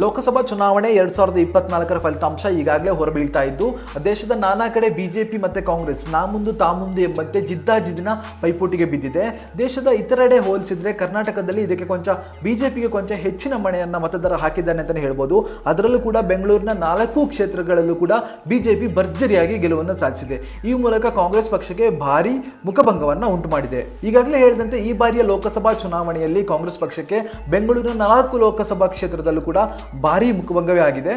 ಲೋಕಸಭಾ ಚುನಾವಣೆ ಎರಡ್ ಸಾವಿರದ ಇಪ್ಪತ್ನಾಲ್ಕರ ಫಲಿತಾಂಶ ಈಗಾಗಲೇ ಹೊರಬೀಳ್ತಾ ಇದ್ದು ದೇಶದ ನಾನಾ ಕಡೆ ಬಿಜೆಪಿ ಮತ್ತೆ ಕಾಂಗ್ರೆಸ್ ನಾ ಮುಂದು ತಾ ಮುಂದು ಎಂಬಂತೆ ಜಿದ್ದಾಜಿದ್ದಿನ ಪೈಪೋಟಿಗೆ ಬಿದ್ದಿದೆ. ದೇಶದ ಇತರೆಡೆ ಹೋಲಿಸಿದ್ರೆ ಕರ್ನಾಟಕದಲ್ಲಿ ಇದಕ್ಕೆ ಕೊಂಚ ಬಿಜೆಪಿಗೆ ಕೊಂಚ ಹೆಚ್ಚಿನ ಮಣೆಯನ್ನ ಮತದಾರ ಹಾಕಿದ್ದಾನೆ ಅಂತಲೇ ಹೇಳ್ಬೋದು. ಅದರಲ್ಲೂ ಕೂಡ ಬೆಂಗಳೂರಿನ ನಾಲ್ಕು ಕ್ಷೇತ್ರಗಳಲ್ಲೂ ಕೂಡ ಬಿಜೆಪಿ ಭರ್ಜರಿಯಾಗಿ ಗೆಲುವನ್ನು ಸಾಧಿಸಿದೆ. ಈ ಮೂಲಕ ಕಾಂಗ್ರೆಸ್ ಪಕ್ಷಕ್ಕೆ ಭಾರಿ ಮುಖಭಂಗವನ್ನ ಉಂಟು ಮಾಡಿದೆ ಈಗಾಗಲೇ ಹೇಳಿದಂತೆ ಈ ಬಾರಿಯ ಲೋಕಸಭಾ ಚುನಾವಣೆಯಲ್ಲಿ ಕಾಂಗ್ರೆಸ್ ಪಕ್ಷಕ್ಕೆ ಬೆಂಗಳೂರಿನ ನಾಲ್ಕು ಲೋಕಸಭಾ ಕ್ಷೇತ್ರದಲ್ಲೂ ಕೂಡ ಭಾರಿ ಮುಖಭಂಗವೇ ಆಗಿದೆ.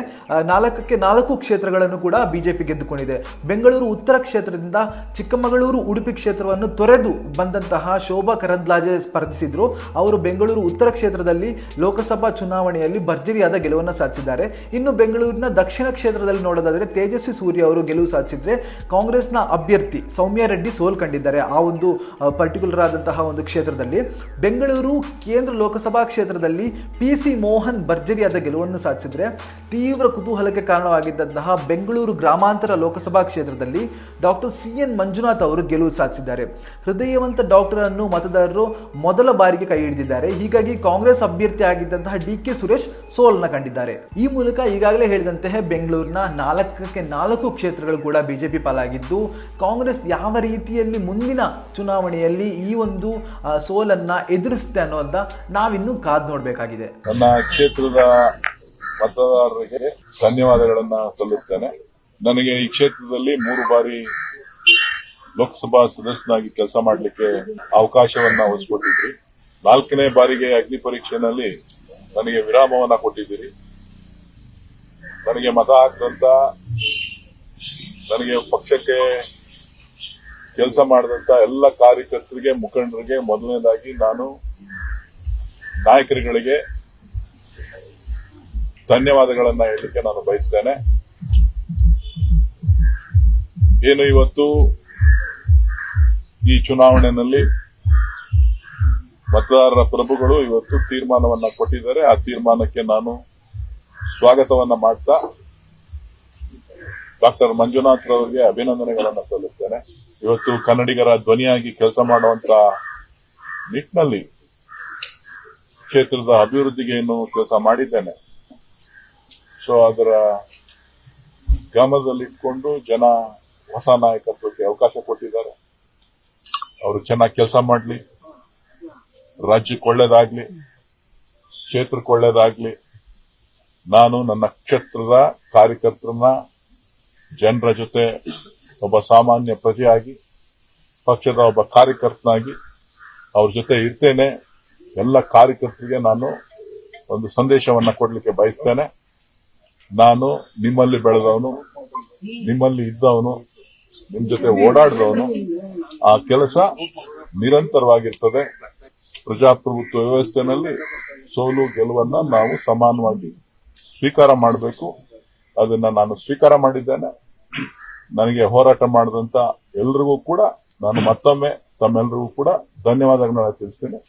ನಾಲ್ಕಕ್ಕೆ ನಾಲ್ಕು ಕ್ಷೇತ್ರಗಳನ್ನು ಕೂಡ ಬಿಜೆಪಿ ಗೆದ್ದುಕೊಂಡಿದೆ. ಬೆಂಗಳೂರು ಉತ್ತರ ಕ್ಷೇತ್ರದಿಂದ ಚಿಕ್ಕಮಗಳೂರು ಉಡುಪಿ ಕ್ಷೇತ್ರವನ್ನು ತೊರೆದು ಬಂದಂತಹ ಶೋಭಾ ಕರಂದ್ಲಾಜೆ ಸ್ಪರ್ಧಿಸಿದ್ರು. ಅವರು ಬೆಂಗಳೂರು ಉತ್ತರ ಕ್ಷೇತ್ರದಲ್ಲಿ ಲೋಕಸಭಾ ಚುನಾವಣೆಯಲ್ಲಿ ಭರ್ಜರಿಯಾದ ಗೆಲುವನ್ನು ಸಾಧಿಸಿದ್ದಾರೆ. ಇನ್ನು ಬೆಂಗಳೂರಿನ ದಕ್ಷಿಣ ಕ್ಷೇತ್ರದಲ್ಲಿ ನೋಡೋದಾದರೆ ತೇಜಸ್ವಿ ಸೂರ್ಯ ಅವರು ಗೆಲುವು ಸಾಧಿಸಿದ್ರೆ ಕಾಂಗ್ರೆಸ್ನ ಅಭ್ಯರ್ಥಿ ಸೌಮ್ಯ ರೆಡ್ಡಿ ಸೋಲ್ ಕಂಡಿದ್ದಾರೆ ಆ ಒಂದು ಪರ್ಟಿಕ್ಯುಲರ್ ಆದಂತಹ ಒಂದು ಕ್ಷೇತ್ರದಲ್ಲಿ. ಬೆಂಗಳೂರು ಕೇಂದ್ರ ಲೋಕಸಭಾ ಕ್ಷೇತ್ರದಲ್ಲಿ ಪಿ ಸಿ ಮೋಹನ್ ಭರ್ಜರಿಯಾದ ಗೆಲುವನ್ನು ಸಾಧಿಸಿದ್ರೆ ತೀವ್ರ ಕುತೂಹಲಕ್ಕೆ ಕಾರಣವಾಗಿದ್ದಂತಹ ಬೆಂಗಳೂರು ಗ್ರಾಮಾಂತರ ಲೋಕಸಭಾ ಕ್ಷೇತ್ರದಲ್ಲಿ ಡಾಕ್ಟರ್ ಸಿ ಎನ್ ಮಂಜುನಾಥ್ ಅವರು ಗೆಲುವು ಸಾಧಿಸಿದ್ದಾರೆ. ಹೃದಯವಂತ ಡಾಕ್ಟರ್ ಅನ್ನು ಮತದಾರರು ಮೊದಲ ಬಾರಿಗೆ ಕೈ ಹಿಡಿದಿದ್ದಾರೆ. ಹೀಗಾಗಿ ಕಾಂಗ್ರೆಸ್ ಅಭ್ಯರ್ಥಿ ಆಗಿದ್ದಂತಹ ಡಿ ಕೆ ಸುರೇಶ್ ಸೋಲನ್ನ ಕಂಡಿದ್ದಾರೆ. ಈ ಮೂಲಕ ಈಗಾಗಲೇ ಹೇಳಿದಂತೆ ಬೆಂಗಳೂರಿನ ನಾಲ್ಕಕ್ಕೆ ನಾಲ್ಕು ಕ್ಷೇತ್ರಗಳು ಕೂಡ ಬಿಜೆಪಿ ಪಾಲಾಗಿದ್ದು, ಕಾಂಗ್ರೆಸ್ ಯಾವ ರೀತಿಯಲ್ಲಿ ಮುಂದಿನ ಚುನಾವಣೆಯಲ್ಲಿ ಈ ಒಂದು ಸೋಲನ್ನ ಎದುರಿಸುತ್ತೆ ಅನ್ನೋದನ್ನ ನಾವಿನ್ನು ಕಾದ್ ನೋಡಬೇಕಾಗಿದೆ. ನನ್ನ ಕ್ಷೇತ್ರದ ಮತದಾರರಿಗೆ ಧನ್ಯವಾದಗಳನ್ನ ಸಲ್ಲಿಸ್ತೇನೆ. ನನಗೆ ಈ ಕ್ಷೇತ್ರದಲ್ಲಿ ಮೂರು ಬಾರಿ ಲೋಕಸಭಾ ಸದಸ್ಯನಾಗಿ ಕೆಲಸ ಮಾಡಲಿಕ್ಕೆ ಅವಕಾಶವನ್ನ ಒದಗಿಕೊಟ್ಟಿದ್ರಿ ನಾಲ್ಕನೇ ಬಾರಿಗೆ ಅಗ್ನಿ ಪರೀಕ್ಷೆನಲ್ಲಿ ನನಗೆ ವಿರಾಮವನ್ನ ಕೊಟ್ಟಿದ್ದೀರಿ. ನನಗೆ ಮತ ಹಾಕಿದಂತ ನನಗೆ ಪಕ್ಷಕ್ಕೆ ಕೆಲಸ ಮಾಡಿದಂತ ಎಲ್ಲ ಕಾರ್ಯಕರ್ತರಿಗೆ, ಮುಖಂಡರಿಗೆ ಮೊದಲನೇದಾಗಿ ನಾನು ನಾಯಕರುಗಳಿಗೆ ಧನ್ಯವಾದಗಳನ್ನ ಹೇಳಲಿಕ್ಕೆ ನಾನು ಬಯಸ್ತೇನೆ. ಏನು ಇವತ್ತು ಈ ಚುನಾವಣೆಯಲ್ಲಿ ಮತದಾರರ ಪ್ರಭುಗಳು ಇವತ್ತು ತೀರ್ಮಾನವನ್ನ ಕೊಟ್ಟಿದ್ದಾರೆ. ಆ ತೀರ್ಮಾನಕ್ಕೆ ನಾನು ಸ್ವಾಗತವನ್ನ ಮಾಡ್ತಾ ಡಾಕ್ಟರ್ ಮಂಜುನಾಥ್ ಅವರಿಗೆ ಅಭಿನಂದನೆಗಳನ್ನ ಸಲ್ಲಿಸ್ತೇನೆ. ಇವತ್ತು ಕನ್ನಡಿಗರ ಧ್ವನಿಯಾಗಿ ಕೆಲಸ ಮಾಡುವಂತ ನಿಟ್ಟಿನಲ್ಲಿ ಕ್ಷೇತ್ರದ ಅಭಿವೃದ್ಧಿಗೆ ಏನು ಕೆಲಸ ಮಾಡಿದ್ದೇನೆ. ಸೊ ಅದರ ಗಮನದಲ್ಲಿಟ್ಕೊಂಡು ಜನ ಹೊಸ ನಾಯಕತ್ವಕ್ಕೆ ಅವಕಾಶ ಕೊಟ್ಟಿದ್ದಾರೆ. ಅವರು ಚೆನ್ನಾಗಿ ಕೆಲಸ ಮಾಡಲಿ. ರಾಜ್ಯಕ್ಕೆ ಒಳ್ಳೇದಾಗ್ಲಿ. ಕ್ಷೇತ್ರಕ್ಕೆ ಒಳ್ಳೇದಾಗ್ಲಿ. ನಾನು ನನ್ನ ಕ್ಷೇತ್ರದ ಕಾರ್ಯಕರ್ತರನ್ನ ಜನರ ಜೊತೆ ಒಬ್ಬ ಸಾಮಾನ್ಯ ಪ್ರಜೆಯಾಗಿ, ಪಕ್ಷದ ಒಬ್ಬ ಕಾರ್ಯಕರ್ತನಾಗಿ ಅವ್ರ ಜೊತೆ ಇರ್ತೇನೆ. ಎಲ್ಲ ಕಾರ್ಯಕರ್ತರಿಗೆ ನಾನು ಒಂದು ಸಂದೇಶವನ್ನ ಕೊಡಲಿಕ್ಕೆ ಬಯಸ್ತೇನೆ. ನಾನು ನಿಮ್ಮಲ್ಲಿ ಬೆಳೆದವನು, ನಿಮ್ಮಲ್ಲಿ ಇದ್ದವನು, ನಿಮ್ ಜೊತೆ ಓಡಾಡಿದವನು, ಆ ಕೆಲಸ ನಿರಂತರವಾಗಿರ್ತದೆ. ಪ್ರಜಾಪ್ರಭುತ್ವ ವ್ಯವಸ್ಥೆನಲ್ಲಿ ಸೋಲು ಗೆಲುವನ್ನ ನಾವು ಸಮಾನವಾಗಿ ಸ್ವೀಕಾರ ಮಾಡಬೇಕು. ಅದನ್ನ ನಾನು ಸ್ವೀಕಾರ ಮಾಡಿದ್ದೇನೆ. ನನಗೆ ಹೋರಾಟ ಮಾಡಿದಂತ ಎಲ್ರಿಗೂ ಕೂಡ ನಾನು ಮತ್ತೊಮ್ಮೆ ತಮ್ಮೆಲ್ಲರಿಗೂ ಕೂಡ ಧನ್ಯವಾದಗಳನ್ನ ತಿಳಿಸ್ತೇನೆ.